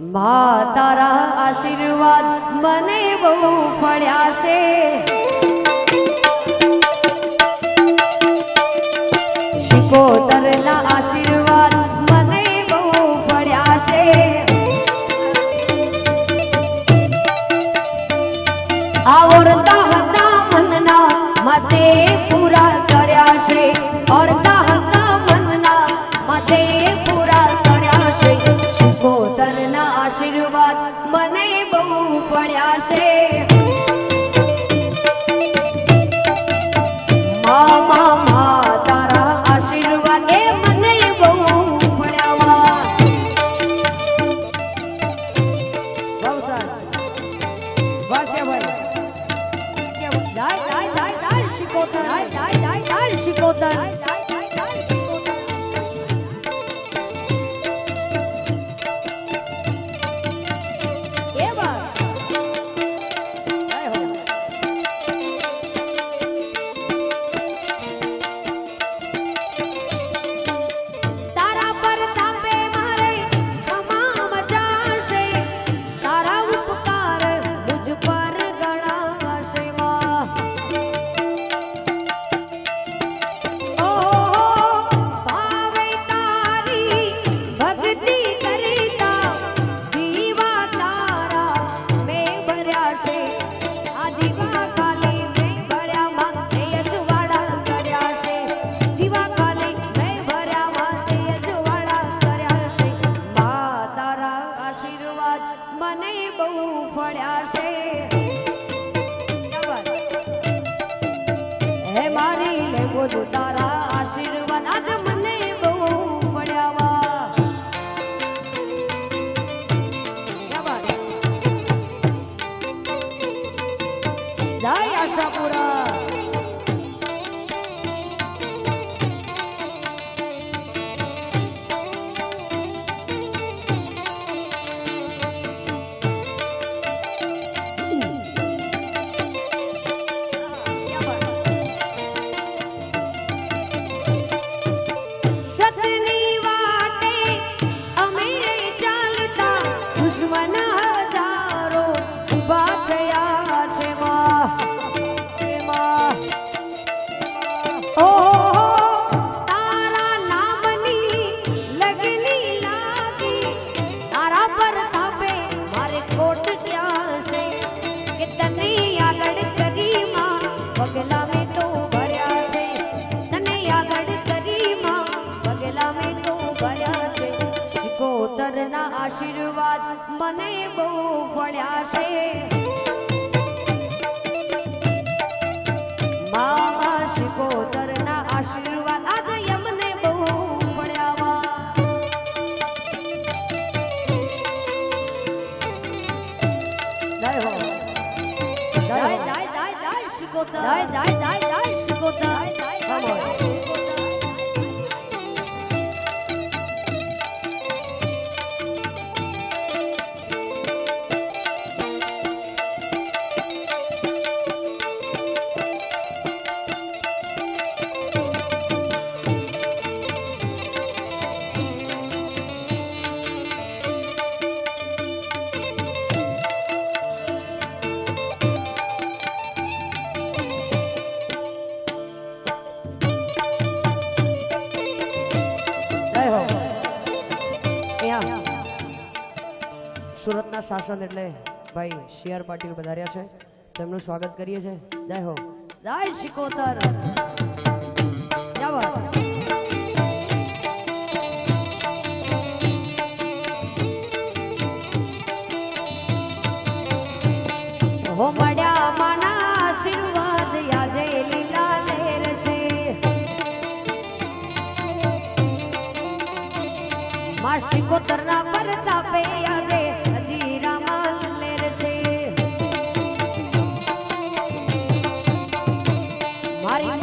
મા તારા આશીર્વાદ મને બહુ ફળ્યા છે. શિકોતરલા આશીર્વાદ મને બહુ ફળ્યા છે. આવરતા હતા મનના મતે પૂરા કર્યા છે. અર્તા શિકોતર શિકોતર ಓದುತ್ತಾರೆ આશીર્વાદ મને બહુ ફળ્યા છે મામા શિકોતરના આશીર્વાદ આજે યમને બહુ ફળ્યા જય હો જય જય જય જય શિકોતર જય જય જય જય શિકોતર ગુજરાતના શાસન એટલે ભાઈ સી પાટીલ વધાર્યા છે. તેમનું સ્વાગત કરીએ છીએ. જય હો. જય શિકોતર હો. મળ્યા માના આશીર્વાદ. આજે લીલા લહેર છે. માં શિકોતરના પરતાપે આજે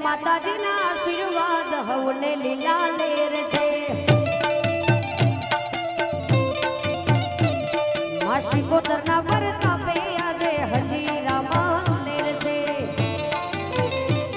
માતાજીના આશીર્વાદ હવને લીલા લેર છે. માસી પોતરના પર તાપે આજે હજી